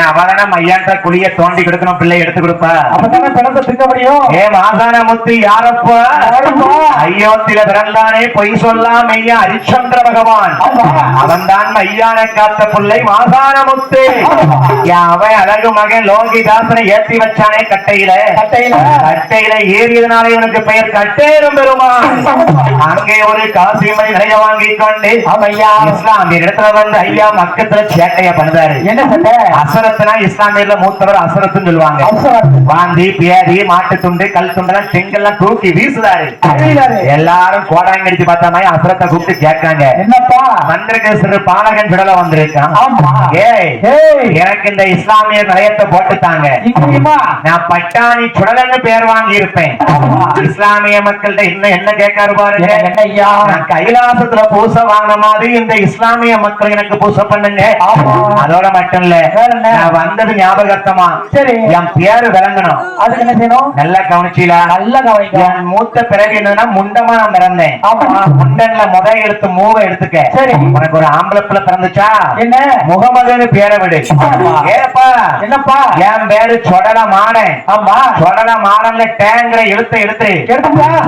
பின்ன அவதான மையான்ற குழிய தோண்டி கொடுக்கணும் பிள்ளை எடுத்து கொடுப்பா. அப்பதானே பிணத்தை திங்க முடியும்? ஏ மாசான முத்து யாரப்பா? யாருப்பா? ஐயோத்தில பிறந்தானே பொய் சொல்லாம் ஐயா ஹரிச்சந்திர பகவான். ஆமா. அவன்தான் மையான காத்த பிள்ளை மாசான முத்து யா, அவன் அழகு மகன் லோகிதாசனை ஏத்தி வச்சானே கட்டையில. கட்டையில. கட்டையில ஏறியதுனால இவனுக்கு பெயர் கட்டேரும் பெருமான். அங்கே ஒரு காசிமணி நிறைய வாங்கி கொண்டு ஆமையா இஸ்லாமிய இடத்துல வந்து ஐயா மக்கத்துல சேட்டைய பண்ணுதாரு. என்ன சட்டை? அசரத்துனா இஸ்லாமியர்ல மூத்தவர் அசரத்துன்னு சொல்லுவாங்க. வாந்தி பியாதி மாட்டு துண்டு கல் துண்டெல்லாம் செங்கல்லாம் தூக்கி அறிவிலாரு. எல்லாரும் கோடாங்கடிச்சு பார்த்த மாதிரி அசுரத்தை கூப்பிட்டு கேட்காங்க. என்னப்பா? மந்திரகேசர் பாலகன் விடல வந்திருக்கான். எனக்கு இந்த இஸ்லாமிய நிலையத்தை இங்கேயுமா? நான் பட்டாணி சுடலன்னு பேர் வாங்கி இருப்பேன். இஸ்லாமிய மக்கள்கிட்ட இன்னும் என்ன கேட்காரு பாருங்க. கைலாசத்துல பூசை வாங்கின மாதிரி இந்த இஸ்லாமிய மக்கள் எனக்கு பூசை பண்ணுங்க. அதோட மட்டும் இல்ல? நான் வந்தது ஞாபகத்தமா சரி. என் பேரு விளங்கணும். அதுக்கு என்ன செய்யணும்? நல்லா கவனிச்சீல நல்ல கவனிக்க என் மூத்த பிறகு என்னன்னா முண்டமா நான் பிறந்தேன். முண்டன்ல முத எடுத்து மூவை எடுத்துக்க. சரி. உனக்கு ஒரு ஆம்பளை பிள்ளை பிறந்துச்சா? என்ன? முகமதுன்னு பேரை விடு. ஏப்பா. என்னப்பா? என் பேரு சொடல மாடன் ஆமா. சொடல மாடன்ல டேங்கிற எழுத்த எடுத்து.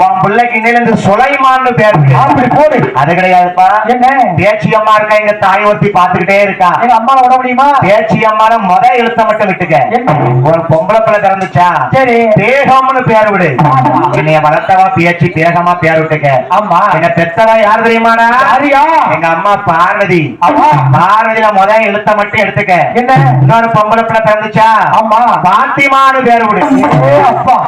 உன் பிள்ளைக்கு இருந்து சுலைமான்னு பேர். அப்படி போடு. அது கிடையாதுப்பா. என்ன? பேச்சி அம்மா இருக்கா எங்க தாய் ஒருத்தி பாத்துக்கிட்டே இருக்கா. எங்க அம்மாவை விட முடியுமா? பேச்சி அம்மால முத எழுத்த மட்டும் விட்டுக்க. ஒரு பொம்பளை பிள்ளை பிறந்துச்சா? சரி. தேகம்னு பேர் விடு. என்னைய வளர்த்தவா பேச்சு தேகமா பேர் விட்டுக்க. ஆமா. என்ன பெத்தவா யார் தெரியுமாடா? எங்க அம்மா பார்வதி. பார்வதியில முத எழுத்த மட்டும் எடுத்துக்க. என்ன? இன்னொரு பொம்பளை பிள்ளை பிறந்துச்சா? ஆமா. பாத்திமான்னு பேர் விடு.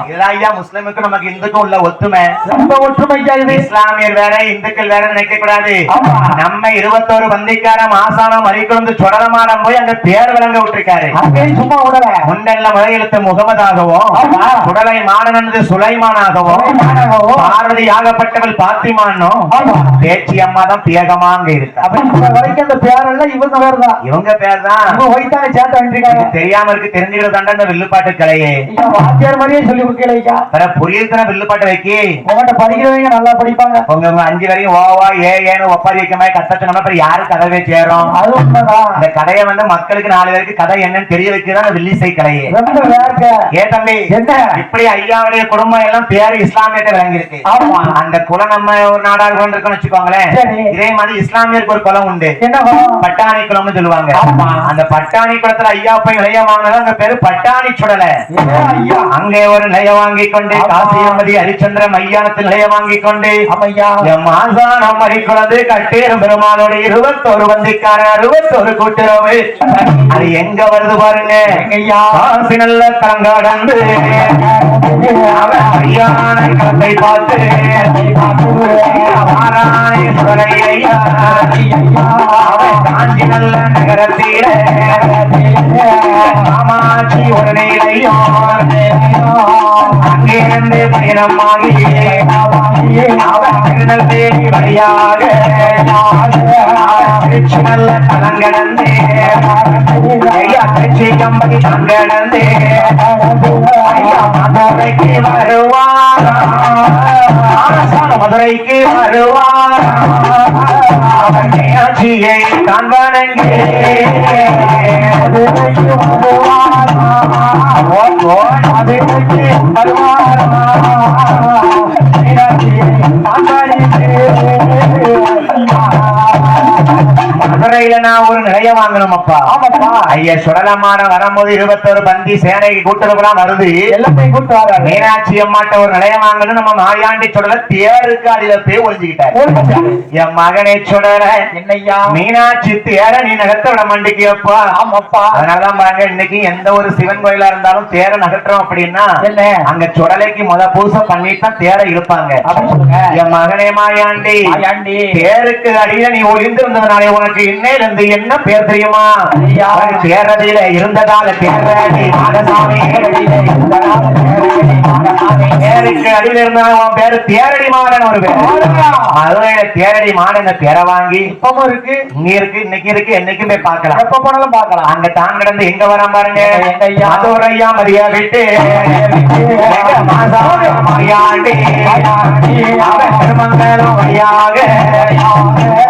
இதெல்லாம் ஐயா முஸ்லிமுக்கு நமக்கு இந்துக்கும் உள்ள ஒத்துமை ரொம்ப ஒற்றுமையா இது. இஸ்லாமியர் வேற இந்துக்கள் வேற நினைக்க கூடாது. நம்ம இருபத்தோரு பந்திக்கார மாசானம் மறிக்கொண்டு சுடலமாடம் போய் அங்க பேர் விளங்க விட்டுருக்காரு அங்கேயும் சும்மா விடல. பார்வதி ஆகப்பட்டவள் பாத்திமானும் ஆமா. பேச்சி அம்மா தான் இருக்கா வரைக்கும் அந்த பேரெல்லாம் இவங்க பேர் தான் இவங்க பேர் தான் சேர்த்து வந்துருக்காங்க தெரியாம இருக்கு. தெரிஞ்சுக்கிறதாண்ட இந்த வில்லுப்பாட்டு கலையே வாத்தியார் மாதிரியே சொல்லி கொடுக்கலையா வேற புரியுதுன்னா வில்லுப்பாட்டு வைக்கி. உங்கள்கிட்ட படிக்கிறவங்க நல்லா படிப்பாங்க. உங்க அஞ்சு வரையும் ஓவா ஏ ஏன்னு ஒப்பாரி வைக்க மாதிரி அப்புறம் யாரு கதவே சேரும்? அது உண்மைதான். அந்த கதையை வந்து மக்களுக்கு நாலு பேருக்கு கதை என்னன்னு தெரிய வைக்கிறதா வில்லிசை கலையே ரொம்ப வேர்க்க ஏ தம்பி என்ன? இப்படி ஐயாவுடைய குடும்பம் எல்லாம் பேரு இஸ்லாமியத்தை விளங்கியிருக்கு. ஆமா. அந்த குலம் நம்ம ஒரு குலம் இருக்குன்னு வச்சுக்கோங்களேன். இதே மாதிரி இஸ்லாமியருக்கு ஒரு குலம் உண்டு? பட்டாணி குளம்னு சொல்லுவாங்க. அந்த பட்டாணி குளத்துல ஐயா போய் நிலைய வாங்கினது அங்க பேரு பட்டாணி சுடலை. அங்கே ஒரு நிலைய வாங்கி கொண்டு. காசியம்பதி ஹரிச்சந்திர மையானத்தில் நிலைய வாங்கி கொண்டு மாசானம் மறிக்குளது கட்டேரும் பெருமானோட இருபத்தோரு வந்திக்கார அறுபத்தோரு கூட்டுறவு. அது எங்க வருது பாருங்க? காசி நல்ல அவன் ஐயான கத்தை பார்த்து வாரானே சுடலை ஐயா. அவன் காஞ்சி நல்ல நகரத்தீர. காமாட்சி அங்கிருந்து பயணமாகி அவன் திருநெல்வேலி வழியாக. நல்ல தலங்கடந்து ஐயா திருச்சி கம்பதி தங்கடந்து ஐயா மதுரைக்கு வருவார் மதுரைக்கு வருவார் அவன் காண்பனங்கே மதுரைக்கு வருவார் ஓ, மதுரையில நான் ஒரு நிலைய வாங்கணும் அப்பா ஆமாப்பா. ஐயா சுடலமான வரும்போது இருபத்தோரு பந்தி சேனைக்கு கூட்டுறவுலாம் வருது. எல்லாத்தையும் கூட்டு மீனாட்சி அம்மாட்ட ஒரு நிலைய வாங்கணும் நம்ம மாயாண்டி சுடல தேருக்கு அடியில போய் ஒளிஞ்சுக்கிட்டாரு. என் மகனை சுடல என்னய்யா மீனாட்சி தேர நீ நகர்த்த விட மாட்டேங்கி அப்பா ஆமாப்பா. அதனாலதான் பாருங்க இன்னைக்கு எந்த ஒரு சிவன் கோயிலா இருந்தாலும் தேர நகர்த்துறோம் அப்படின்னா? அங்க சுடலைக்கு முத பூசை பண்ணிட்டு தான் தேரை சொல்லுங்க. என் மகனே மாயாண்டி மாயாண்டி. தேருக்கு அடியில நீ ஒளிந்திருந்ததுனாலே உனக்கு இன்னையில இருந்து என்ன பேர் தெரியுமா தேரடியில இருந்ததால மாடசாமி தேருக்கு அடியில இருந்தாலும் உன் பேரு தேரடி மாடன் ஒரு பேர். மதுரையில தேரடி மாடன் பேரை வாங்கி இப்பவும் இருக்கு இங்க இருக்கு இன்னைக்கு இருக்கு என்னைக்கும் போய் பார்க்கலாம் எப்ப போனாலும் பார்க்கலாம் அங்க தான் கிடந்து எங்க வரான் பாருங்க எங்க ஐயா? மரியா விட்டு மரியாண்டி அவன் திருமங்கலம் வழியாக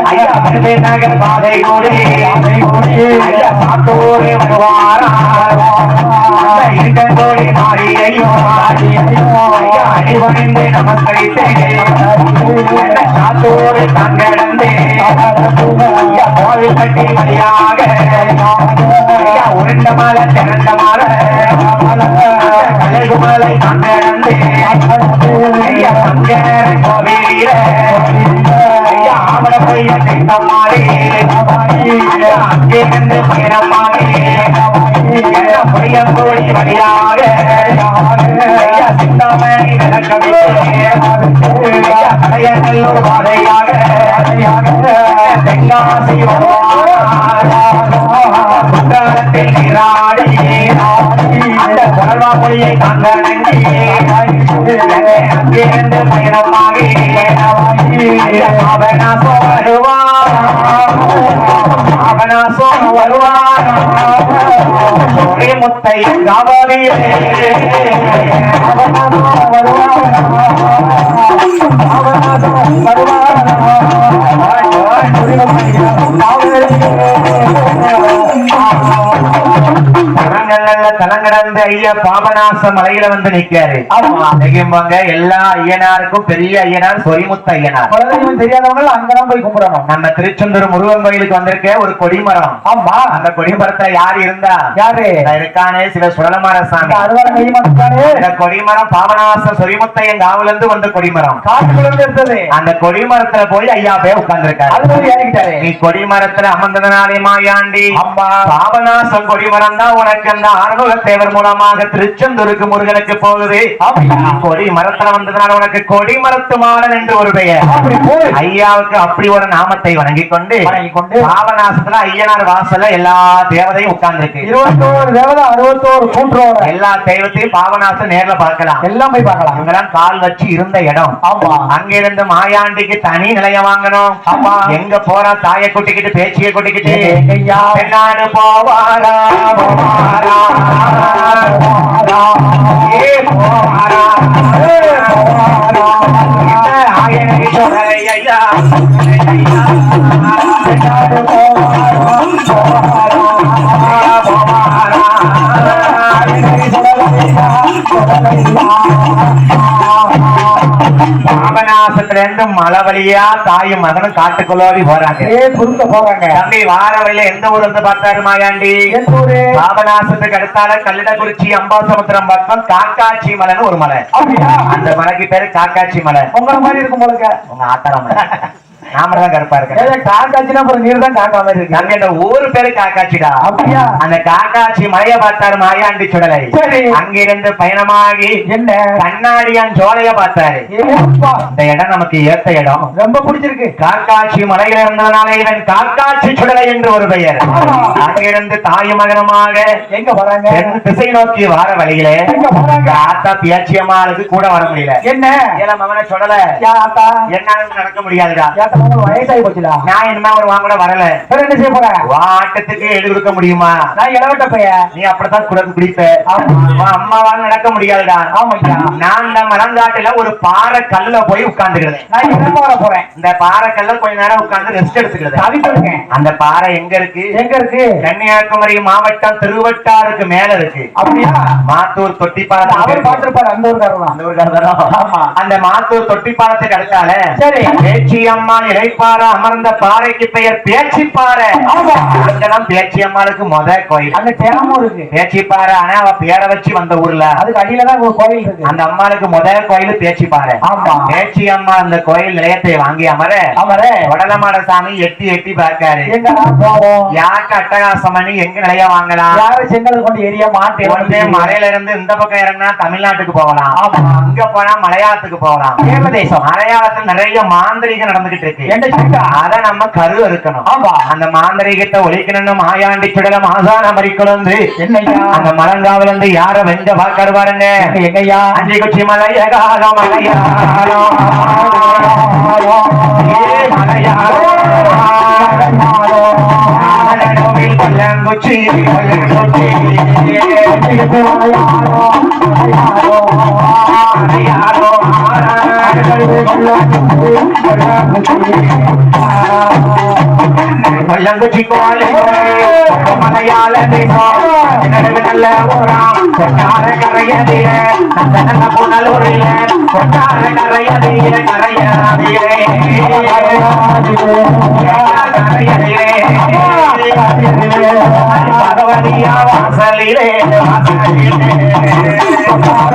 ஐயா பெருமை வருவாரா மாறியையோ நமஸ்கரித்தேன் சாத்தோடு கோவில் கட்டி வழியாக உருண்ட மாலை திரண்ட மாலை கலகு மாலை ஐயா வழியாக சிந்தாமணி பாதையாக தென்காசி நீராடி அந்த மொழியை அங்கிருந்து பயணமாகி ஐயா பாபநாசம் வருவார் வருவான் வருவார் ஒரே முத்தை காவலியே தலங்கள்ல தலங்கடந்த ஐயா பாபநாச மலையில வந்து நிக்காரு. ஆமா. நிக்கும்போங்க எல்லா ஐயனாருக்கும் பெரிய ஐயனார் சொரிமுத்த ஐயனார். குலதெய்வம் தெரியாதவங்க அங்கதான் போய் கும்பிடணும். நம்ம திருச்செந்தூர் முருகன் கோயிலுக்கு வந்திருக்க ஒரு கொடிமரம். ஆமா. அந்த கொடிமரத்துல யார் இருந்தா? யாரு? இருக்கானே சிவ சுடலமர சாமி இந்த கொடிமரம் பாபநாச சொரிமுத்தையன் காவுல இருந்து வந்த கொடிமரம். காட்டுக்குள்ள அந்த கொடிமரத்துல போய் ஐயா போய் போய் ஏறிக்கிட்டாரு. நீ கொடிமரத்துல அமர்ந்ததுனாலே மாயாண்டி. அம்மா. பாபநாசம் கொடிமரம் தான் உனக்கு அந்த ஆறுமுக தேவர் மூலமாக திருச்செந்தூருக்கு முருகனுக்கு போகுது? கொடி மரத்துல வந்ததுனால உனக்கு கொடிமரத்து மாடன் என்று ஒரு பெயர். ஐயாவுக்கு அப்படி ஒரு நாமத்தை வணங்கிக் கொண்டு வணங்கிக் கொண்டு பாபநாசத்துல ஐயனார் வாசல்ல எல்லா தேவதையும் உட்கார்ந்துருக்கு. இருபத்தோரு தேவதை அறுபத்தோரு கூட்டுறோட எல்லா தெய்வத்தையும் பாபநாசம் நேர்ல பார்க்கலாம். எல்லாம் போய் பார்க்கலாம். இவங்கெல்லாம் கால் வச்சு இருந்த இடம். ஆமா. அங்கிருந்து மாயாண்டிக்கு தனி நிலையம் வாங்கணும். எங்க போறா தாயை கொட்டிக்கிட்டு பேச்சியை கொட்டிக்கிட்டு? போவாரா போவாரா ஏ போவாரா பாபநாசத்துல இருந்து மலை வழியா தாயும் மகனும் காட்டுக்குள்ளோடி போறாங்க. ஏ குறுக்க போறாங்க. தம்பி வார வழியில எந்த ஊர்ல இருந்து பார்த்தாரு மாயாண்டி? பாபநாசத்துக்கு அடுத்தால கல்லிடக்குறிச்சி அம்பாசமுத்திரம் பக்கம் காக்காட்சி மலைன்னு ஒரு மலை. அந்த மலைக்கு பேரு காக்காட்சி மலை. உங்களை மாதிரி இருக்கும் போலக்க? உங்க ஆத்தார மலை. நாம தான் கருப்பா இருக்கு ஏதோ காக்காச்சுன்னா அப்புறம் நீர் தான் காக்கா மாதிரி இருக்கு. தம்பி அந்த ஊரு பேரு காக்காட்சிடா அப்படியா? அந்த காக்காட்சி மலைய பார்த்தாரு மாயாண்டி சுடலை. அங்கிருந்து பயணமாகி என்ன? கண்ணாடியான் ஜோலைய பார்த்தாரு. இந்த இடம் நமக்கு ஏத்த இடம். ரொம்ப பிடிச்சிருக்கு. காக்காட்சி மலையில இருந்ததுனால இவன் காக்காட்சி சுடலை என்று ஒரு பெயர். ஆமா. அங்கிருந்து தாய் மகனமாக எங்க வராங்க? திசை நோக்கி வார வழியிலே ஆத்தா பியாச்சியம்மாளுக்கு கூட வர முடியல என்ன? மகனை சுடல. என்னால நடக்க முடியாதுடா. வயசாகி போச்சுடா. நான் என்ன ஒரு வாங்க வரல. என்ன செய்ய போற? வாட்டத்துக்கு எழுதி கொடுக்க முடியுமா? நான் இளவட்ட பைய நீ அப்படித்தான் குடக்கு குடிப்ப. அம்மாவால நடக்க முடியாதுடா. ஆமாய்யா. நான் இந்த மலங்காட்டுல ஒரு பாறை கல்ல போய் உட்கார்ந்துக்கிறேன். நான் இளம வர போறேன். இந்த பாறை கல்ல கொஞ்ச நேரம் உட்கார்ந்து ரெஸ்ட் எடுத்துக்கிறது தவிட்டு இருக்கேன் அந்த பாறை எங்க இருக்கு? எங்க இருக்கு? கன்னியாகுமரி மாவட்டம் திருவட்டாருக்கு மேல இருக்கு. அப்படியா? மாத்தூர் தொட்டிப்பாலம் அவர் இருக்கு. பாத்துருப்பாரு அந்த ஊருக்காரர் தான் அந்த அதுதானோ? ஆமா. அந்த மாத்தூர் தொட்டிப்பாலத்துக்கு அடுத்தால சரி. பேச்சியம்மாள் இறைப்பாறை அமர்ந்த பாறைக்கு பெயர் பேச்சிப்பாறை. அங்கதான் பேச்சியம்மாளுக்கு முத கோயில். அங்க தேனமும் இருக்கு பேச்சிப்பாறை ஆனா அவ பேரை வச்சு வந்த ஊர்ல. அதுக்கு அடியில தான் ஒரு கோயில் இருக்கு. அந்த அம்மாளுக்கு முத கோயில் பேச்சிப்பாறை. ஆமா. பேச்சியம்மா அந்த கோயில் நிலையத்தை வாங்கி அமர அவரே வடலமாட சாமி எட்டி எட்டி பார்க்காரு. யாருக்கு அட்டகாசம் பண்ணி எங்க நிலைய வாங்கலாம்? யாரு செங்கல் கொண்டு எரிய உடனே மாட்டேன் மலையில இருந்து இந்த பக்கம் இறங்கினா தமிழ்நாட்டுக்கு போகலாம். அங்க போனா மலையாளத்துக்கு போகலாம். கேரள தேசம். மலையாளத்துல நிறைய மாந்திரிகம் நடந்துகிட்டு இருக்கு. என்ன சிக்கா அத நம்ம கரு இருக்கணும். அந்த மாந்திரிகத்தை ஒழிக்கணும்னு மாயாண்டி மாசான மறிக்கொழுந்து என்னய்யா அந்த மலங்காவில இருந்து யார வெஞ்ச பாக்காரு பாருங்க எங்கய்யா அஞ்சு குச்சி மலையகால மலையாளம் ஏ மலையாளம் கொல்லங்குச்சி மலையாள தேசம் நடுவு நல்ல ஊராம் கொட்டார கரையதிய நல்ல புனலூரில கொட்டார கரையதிய கரையாதியே பகவதியா வாசலிலே கொட்டார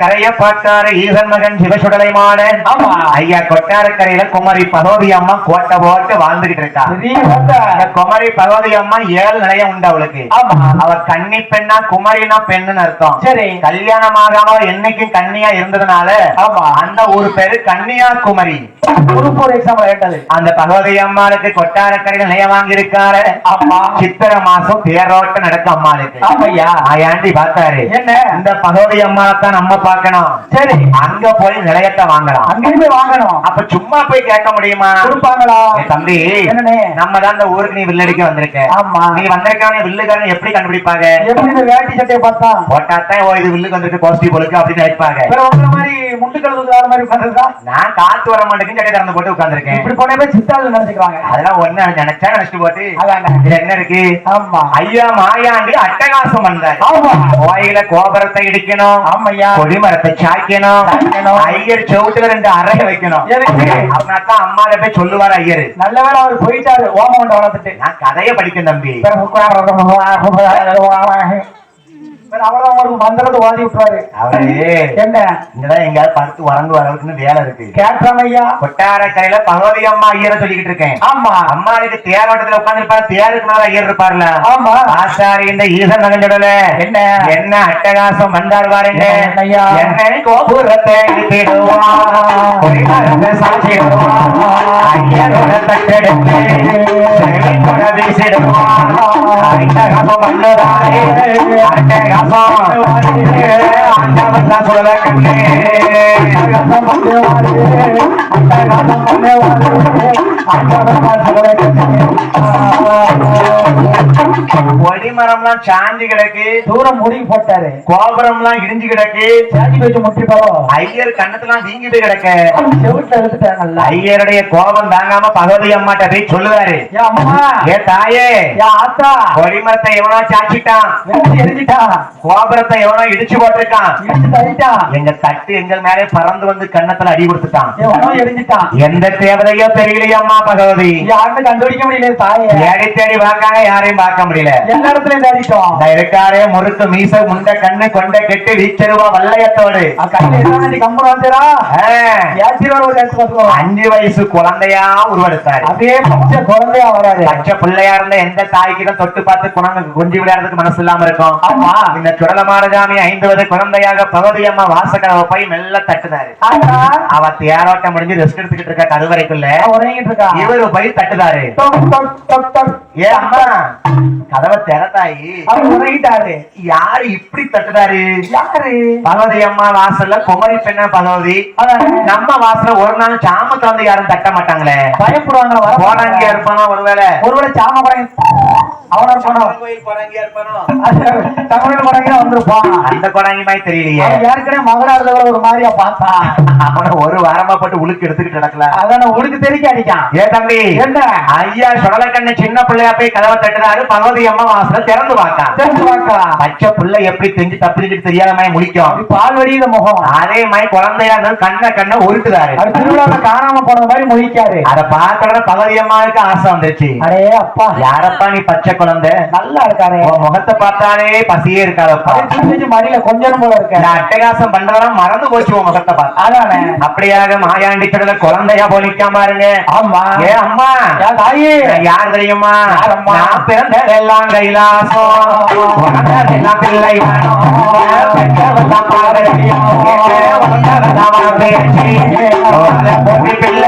கரைய பார்த்தார ஈசன் மகன் சிவசுடலை மாடன் ஆமா. ஐயா கொட்டாரக்கரையில குமரி பகவதி அம்மா கோட்டை போட்டு வாழ்ந்துகிட்டு இருக்கா. பெரிய வார்த்தை. இந்த குமரி பகவதி அம்மா ஏழு நிலையம் உண்டு அவளுக்கு. ஆமா. அவர் கன்னி பெண்ணா குமரினா பெண்ணுன்னு அர்த்தம். சரி. கல்யாணம் ஆகாம என்னைக்கும் கன்னியா இருந்ததுனால ஆமா. அந்த ஊர் பேரு கன்னியா குமரி. குரூப் ஒரு கேட்டது. அந்த பகவதி அம்மாளுக்கு கொட்டாரக்கரையில் நிலையம் வாங்கியிருக்காரு. ஆமா. சித்திரை மாசம் தேரோட்டம் நடக்கும் அம்மாளுக்கு ஆயாண்டி பார்த்தாரு. என்ன? இந்த பகவதி அம்மாவை தான் நம்ம பார்க்கணும். சரி. அங்க போய் நிலையத்தை வாங்கலாம். அங்கேயும் வாங்கணும். அப்ப சும்மா போய் கேட்க முடியுமா? கொடுப்பாங்களா? தம்பி? நம்ம தான் இந்த ஊருக்கு நீ வில்லடிக்க வந்திருக்க. ஆமா. நீ வந்திருக்கான வில்லுக்காரன் எப்படி கண்டுபிடிப்பாங்க? எப்படி இந்த வேட்டி சட்டையை பார்த்தா? போட்டாத்தான் இது வில்லுக்கு வந்துருக்கு பாசிட்டிவ் பொழுக்கு அப்படின்னு நினைப்பாங்க. வேற மாதிரி பண்றதா நான் காத்து வர மாட்டேங்குன்னு சட்டை திறந்து போட்டு உட்கார்ந்திருக்கேன். இப்படி போனே போய் சித்தாள் நினைச்சுக்குவாங்க அதெல்லாம் ஒண்ணு நினைச்சா நினைச்சிட்டு போட்டு அதானே. இதுல என்ன இருக்கு? ஆமா. ஐயா மாயாண்டி அட்டகாசம் வந்தார் ஆமா. கோயில கோபுரத்தை இடிக்கணும். ஆமையா. கொடிமரத்தை சாய்க்கணும். ஐயர் செவுத்துல ரெண்டு அறை வைக்கணும். எதுக்கு? அப்படின்னா அம்மாட போய் சொல்லுவார் ஐயர். நல்ல வேளை அவர் போயிட்டாரு. ஓமம் வளர்த்துட்டு. நான் கதையை படிக்கும் தம்பி. அவ்வளவு அவருக்கு மந்திரத்தை ஓதி விட்டுருவாரு அவரு என்ன? இங்கதான் எங்கயாவது படுத்து உறங்கு வரவுக்குன்னு வேலை இருக்கு. கேட்டான் ஐயா கொட்டாரக்கரையில பகவதி அம்மா ஐயரை சொல்லிக்கிட்டு இருக்கேன். ஆமா. அம்மாளுக்கு தேரோட்டத்துல உட்கார்ந்து இருப்பாரு தேருக்கு மேல ஐயர் இருப்பார்ல. ஆமா. ஆசாரி இந்த ஈசன் மகன்டல என்ன? என்ன அட்டகாசம் வந்தார் பாருங்க என்ன? கோபுரத்தை ஐயரோட தட்டெடுத்து வீசிடுவான் வந்ததாரே ஆண்டவன் தான் சொல்ல கண்ணே கொடிமரம்லாம் சாஞ்சி கிடக்கு. தூரம் முடிவு போட்டாரு. கோபுரம்லாம் இடிஞ்சு கிடக்கு. சாதி வச்சு முட்டி போறோம் ஐயர் கண்ணத்துலாம் வீங்கிட்டு கிடக்க. எடுத்துட்டாங்கல்ல ஐயருடைய கோபம் தாங்காம பகவதி அம்மாட்ட போய் சொல்லுவாரு. ஏ தாயே. ஆத்தா. கொடிமரத்தை எவனோ சாச்சிட்டான். எரிஞ்சிட்டான் கோபுரத்தை எவனோ இடிச்சு போட்டிருக்கான். எங்க தட்டு எங்கள் மேலே பறந்து வந்து கண்ணத்துல அடி கொடுத்துட்டான். எரிஞ்சிட்டான். எந்த தேவதையோ தெரியலையம்மா பகவதி. யாருன்னு கண்டுபிடிக்க முடியல தாயே. தேடி தேடி யாரையும் பார்க்க முடியல. எல்லா இடத்துலயும் தேடிட்டோம் இந்த இருக்காரே முறுக்கு மீச முண்ட கண்ணு கொண்ட கெட்டு வீச்சருவா வல்லையத்தோடு கம்பரம் வந்துடா அஞ்சு வயசு குழந்தையா உருவெடுத்தாரு. அதே பச்சை குழந்தையா வராது பச்சை பிள்ளையா இருந்த எந்த தாய்க்கு தான் தொட்டு பார்த்து குணங்க கொஞ்சி விளையாடுறதுக்கு மனசு இல்லாம இருக்கும்? ஆமா. இந்த சுடலமாரஜாமி ஐந்து வயது குழந்தையாக பகவதி அம்மா வாசகரவை போய் மெல்ல தட்டுனாரு. அவ தேரோட்டம் முடிஞ்சு ரெஸ்ட் எடுத்துக்கிட்டு இருக்க கருவறைக்குள்ள. உறங்கிட்டு இருக்கா? இவரு போய் தட்டுதாரு. ஏ அம்மா கதவை திறத்தாயி அவர் உறங்கிட்டாரு யாரு இப்படி தட்டுதாரு யாரு? பகவதி அம்மா வாசல்ல குமரி பெண்ண பகவதி. நம்ம வாசல்ல ஒரு நாள் சாம வந்து யாரும் தட்ட மாட்டாங்களே. பயப்படுவாங்க போனாங்க இருப்பானோ ஒருவேளை? ஒருவேளை சாம படம் அவனா போனோம் கோயில் போனாங்க இருப்பானோ? தமிழ் வந்திருப்பான். அந்த கொடாங்கி மாதிரி தெரியலையே ஏற்கனவே மகனா இருந்தவரை ஒரு மாதிரியா பார்த்தான். அவன ஒரு வாரமா போட்டு உழுக்கு எடுத்துக்கிட்டு நடக்கல. அதான உனக்கு தெரிக்க அடிக்கான் ஏ தம்பி என்ன? ஐயா சுடலக்கண்ணு சின்ன பிள்ளையா போய் கதவை தட்டுறாரு பகவதி அம்மா வாசல திறந்து பார்க்கா தெரிஞ்சு பார்க்கலாம் பச்சை பிள்ளை எப்படி தெரிஞ்சு தப்பிச்சுட்டு தெரியாத மாதிரி முழிக்கும். அப்படி பால் வடியுத முகம். அதே மாதிரி குழந்தையா இருந்தாலும் கண்ண கண்ண உருட்டுதாரு அது திருவிழாவில் காணாம போனது மாதிரி முழிக்காரு. அத பார்க்கறத பகவதி அம்மாவுக்கு ஆசை வந்துருச்சு. அடே அப்பா. யாரப்பா நீ பச்சை குழந்தை. நல்லா இருக்காரு. உன் முகத்தை பார்த்தாலே பசியே இருக்காதப்பா. மடியில கொஞ்சம் போல இருக்க இந்த அட்டகாசம் பண்றதெல்லாம் மறந்து போச்சு உன் முகத்தை பார்த்தா. அதானே. அப்படியாக மாயாண்டி கடல குழந்தையா போலிக்காம இருங்க ஆமா. ஏ அம்மா. தாயி. நான் யார் தெரியுமா? யாரம்மா? நான் பிறந்ததெல்லாம் கைலாசம். பிள்ளை பிள்ளையார்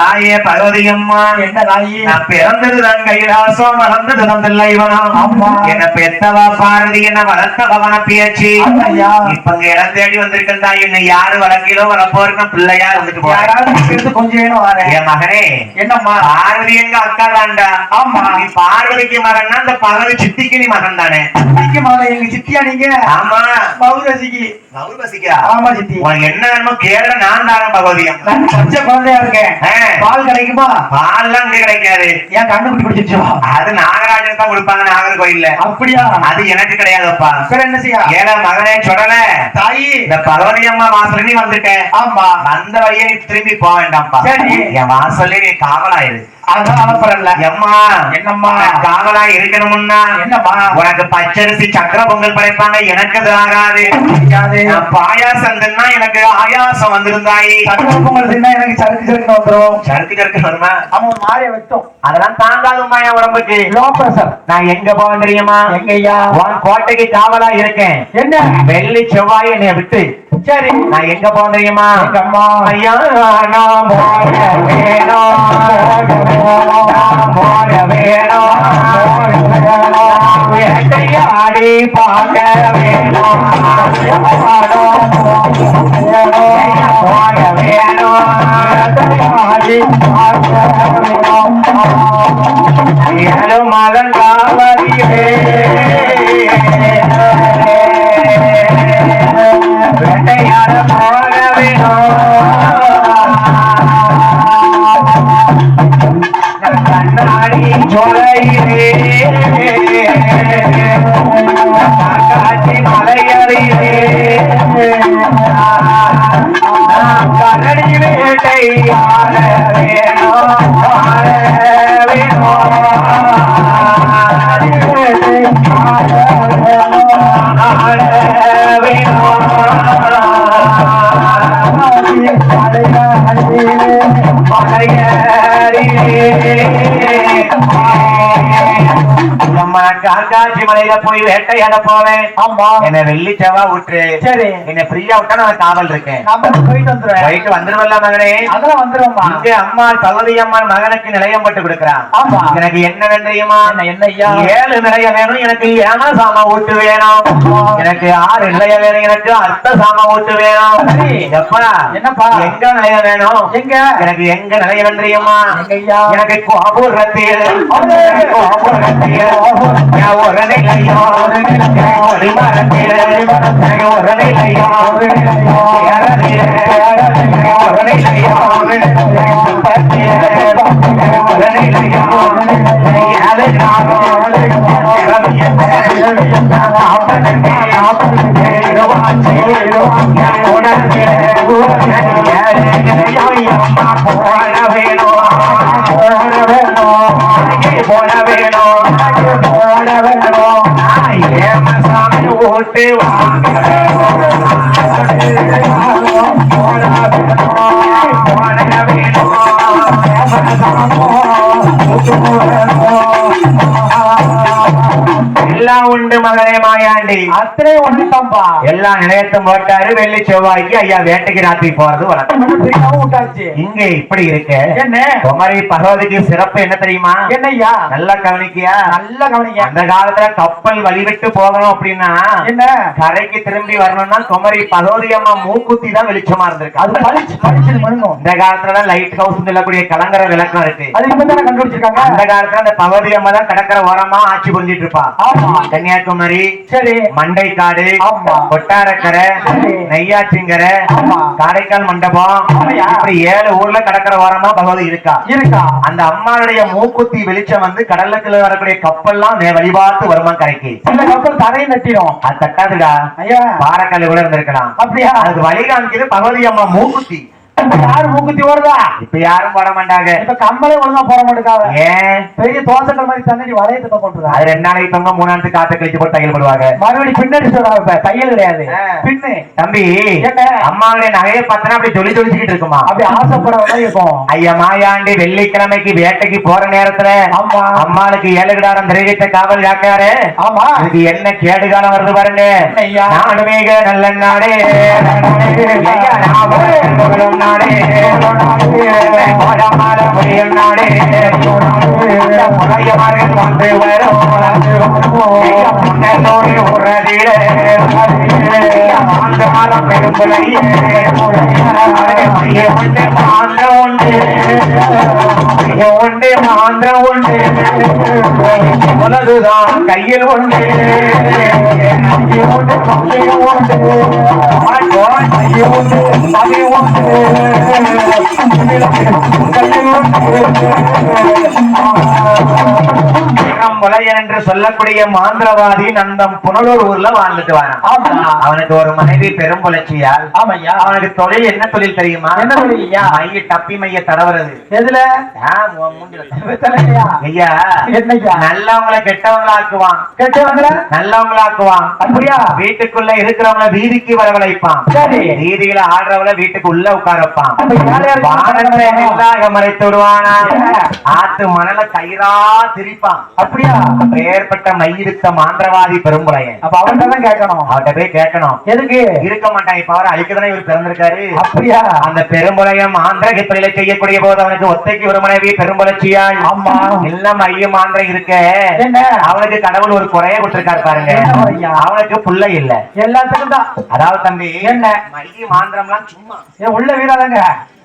தாயே பகவதி அம்மா என்ன தாயி? நான் பிறந்ததுதான் கைலாசம் வளர்ந்ததுதான் தில்லைவனம் ஆமா. என்ன பெத்தவா பாரதி என்ன வளர்த்த பவன பேச்சு. இப்ப இங்க இடம் தேடி வந்திருக்கேன் தாய். என்னை யாரு வளர்க்கீழோ வளர்ப்போருக்கு பிள்ளையா இருந்துட்டு போறேன். கொஞ்சம் வேணும் வரேன். என் மகனே? என்னம்மா? பார்வதி எங்க அக்கா தாண்டா? ஆமா. நீ பார்வதிக்கு மகன்னா அந்த பகவதி சித்திக்கு நீ மகன் தானே சித்திக்கு மாலை எங்க சித்தியா நீங்க? ஆமா. பௌரசிக்கு என்ன வேணுமோ கேளுங்க நான் தாரேன் பகவதியம் பச்சை குழந்தையா இருக்கேன். பால் கிடைக்குமா? பால்லாம் இங்க கிடைக்காது. என் கண்ணுக்குட்டி குடிச்சிச்சோ அது நாகராஜன் தான் கொடுப்பாங்க அப்படியா? அது எனக்கு கிடையாதுப்பா. சரி என்ன செய்ய ஏழை மகனே சொல்லல. தாயி. இந்த பகவதி அம்மா வாசல் நீ வந்துட்ட ஆமா. வந்த வழியே திரும்பி போக வேண்டாம்ப்பா. சரி. என் வாசல்ல நீ காவலாயிரு. அதான் அனுப்புறல எம்மா என்னம்மா? காவலா இருக்கணும்னா என்னம்மா? உனக்கு பச்சரிசி சக்கர பொங்கல் படைப்பாங்க எனக்கு அது ஆகாது. பாயாசம் தின்னா எனக்கு ஆயாசம் வந்திருந்தாயி. சக்கரை பொங்கல் தின்னா எனக்கு சறுக்கு சறுக்கு வந்துரும். சறுக்கு சறுக்கு வருமா? அவன் மாதிரியா வெட்டும். அதெல்லாம் தாங்காதுமா என் உடம்புக்கு. லோ பிரஷர் நான் எங்க போவேன் தெரியுமா? எங்க ஐயா உன் கோட்டைக்கு காவலா இருக்கேன். என்ன? வெள்ளி செவ்வாய் என்னை விட்டு. சரி. நான் எங்க போவேன் தெரியுமா? ஐயா நான் வேணும் நான் வேணும் வேட்டையாடி பார்க்க வேணும் போக வேணும். ஆட வேணும் நம்ம காக்காட்சி மலையில போய் வேட்டையாட போவேன். ஆமா. என்ன வெள்ளி செவ்வா விட்டுரு சரி. என்ன ஃப்ரீயா விட்டா நான் காவல் இருக்கேன். போயிட்டு வந்துடுறேன் போயிட்டு வந்துருவல்ல மகனே. அதெல்லாம் வந்துடும்மா இங்க அம்மா பகவதி அம்மா மகனுக்கு நிலையம் பட்டு கொடுக்கிறான். ஆமா. எனக்கு என்ன தெரியுமா என்ன ஐயா? ஏழு நிலைய வேணும் எனக்கு ஏன சாம ஊட்டு வேணும். எனக்கு ஆறு நிலைய வேணும் எனக்கு அர்த்த சாம ஊட்டு வேணும். சரி. எப்பா? என்னப்பா? எங்க நிலைய வேணும்? எங்க? எனக்கு எங்க நிலைய வேணும் தெரியுமா எனக்கு கோபூர் ரத்தியில் போன வேணும். போன வேணும் எல்லாம் உண்டு வாங்க மாயா. எல்லாம் உண்டு அத்தனை ஒண்ணுதான்பா எல்லா நிலையத்தும் போட்டாரு வெள்ளி செவ்வாய்க்கு ஐயா வேட்டைக்கு ராத்திரி போறது வழக்கம். இங்க இப்படி இருக்க. என்ன? குமரி பகவதிக்கு சிறப்பு என்ன தெரியுமா? என்ன ஐயா நல்லா கவனிக்கியா? நல்லா கவனிங்க அந்த காலத்துல கப்பல் வழிவிட்டு போகணும் அப்படின்னா என்ன? கரைக்கு திரும்பி வரணும்னா குமரி பகவதி அம்மா மூக்குத்தி தான் வெளிச்சமா இருந்திருக்கு. அது இந்த காலத்துல லைட் ஹவுஸ் சொல்லக்கூடிய கலங்கர விளக்கம் இருக்கு. அது கண்டுபிடிச்சிருக்காங்க? அந்த காலத்துல அந்த பகவதி அம்மா தான் கடற்கரை ஓரமா ஆட்சி புரிஞ்சிட்டு இருப்பா. கன்னியாகுமரி சரி. மண்டைக்காடு. கொட்டாரக்கரை ஆமா. காரைக்கால் மண்டபம். இப்படி ஏழு ஊர்ல கடற்கரை ஓரமா பகவதி இருக்கா? இருக்கா? அந்த அம்மாளுடைய மூக்குத்தி வெளிச்சம் வந்து கடலுக்குள்ள வரக்கூடிய கப்பல்லாம் வழிபார்த்து வருமா கரைக்கு. சில கப்பல் தரையும் நட்டிடும் அது தட்டாதுடா. ஐயா. பாறைக்கல்லு கூட இருந்திருக்கலாம். அப்படியா? அதுக்கு வழி காமிக்கிறது பகவதி அம்மா மூக்குத்தி. யாரு மூக்குத்தி ஓடுதா இப்ப யாரும் போட மாட்டாங்க. இப்ப கம்மலே ஒழுங்கா போட மாட்டேங்காவ ஏன்? பெரிய தோசைகள் மாதிரி தண்ணி வளையத்தை போட்டுருதா அது ரெண்டு நாளைக்கு தொங்க மூணு நாளைக்கு காத்து கழிச்சு போட்டு தையல் போடுவாங்க. மறுபடியும் பின்னாடி சொல்றாங்க இப்ப தையல் கிடையாது. பின்னு. தம்பி? அம்மாவுடைய நகையை பார்த்தனா அப்படி சொல்லி சொல்லிச்சுக்கிட்டு இருக்குமா? அப்படி ஆசைப்பட இருக்கும். ஐயா மாயாண்டி வெள்ளிக்கிழமைக்கு வேட்டைக்கு போற நேரத்துல ஆமா. அம்மாளுக்கு ஏழு கிடாரம் தெரிவித்த காவல் யாக்காரு ஆமா. இதுக்கு என்ன கேடு காலம் வருது பாருங்க. நல்ல நாடே. ஐயா, நாடே கோடமாட முடியும் நாடே முறையமார்கள் வந்து வரும் உறதிலே மரம் பெரும்புலையே மாந்த மாந்த கையில் ஒன்று ஒன்று ஒன்று என்று சொல்லக்கூடிய மாந்திரவாதி நந்தம் புனலூர் ஊர்ல வாழ்ந்துட்டு வரான். அவனுக்கு ஒரு மனைவி பெரும் ஆமையா அவனுக்கு தொழில் என்ன தொழில் தெரியுமா? என்ன தொழில்யா? மைய டப்பி மைய தடவுறது. எதுல? ஐயா நல்லவங்களை கெட்டவங்களாக்குவான். கெட்டவங்கள? நல்லவங்களாக்குவான். அப்படியா? வீட்டுக்குள்ள இருக்கிறவங்கள வீதிக்கு வரவழைப்பான். வீதியில ஆடுறவங்கள வீட்டுக்கு உள்ள உட்கார யாருக்கு வானத்தை நெல்லாக மறைத்து விடுவானா? ஏ. ஆத்து மணல கயிறா திரிப்பான். அப்படியா? ஏற்பட்ட மையிருத்த மாந்திரவாதி பெரும்புலையன் அப்ப தான் கேட்கணும். அவர்கிட்ட போய் கேட்கணும். எதுக்கு? இருக்க மாட்டான். இப்ப அவர் அழிக்கதானே இவர் பிறந்திருக்காரு? அப்படியா? அந்த செய்யக்கூடிய போது அவனுக்கு ஒத்தைக்கு ஒரு மனைவி பெரும்புலட்சியாள் ஆமா. எல்லாம் மையம் ஆந்திரம் இருக்க. என்ன? அவனுக்கு கடவுள் ஒரு குறைய கொடுத்திருக்காரு பாருங்க? அவனுக்கு புள்ள இல்ல. எல்லாத்துக்கும் தான். அதாவது தம்பி என்ன? மையம் ஆந்திரம்லாம் சும்மா. உள்ள வீராதாங்க பூமி நிலநடுக்க வருது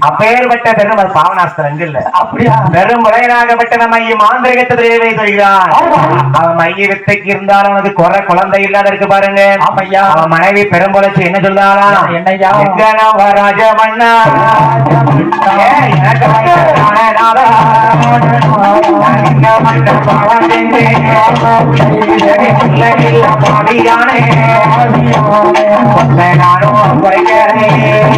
அப்பேற்பட்ட பெரும் அது பாவனாஸ்திரம் இங்க இல்ல அப்படியா? பெரும் முறையனாகப்பட்ட நம்ம மையம் ஆந்திரகத்திலே சொல்கிறான். அவன் மைய வித்தைக்கு இருந்தாலும் அவனுக்கு குறை குழந்தை இல்லாத இருக்கு பாருங்க அவன் மனைவி பெரும்புலச்சி என்ன. உன்னை நானும் குறைக்கிறேன்.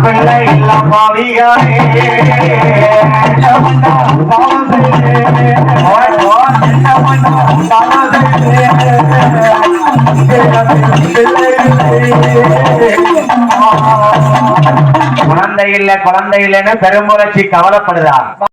என்ன பண்ண பவந்து குழந்தை இல்ல குழந்தை இல்லைன்னு பெரும்புரட்சி கவலைப்படுதா?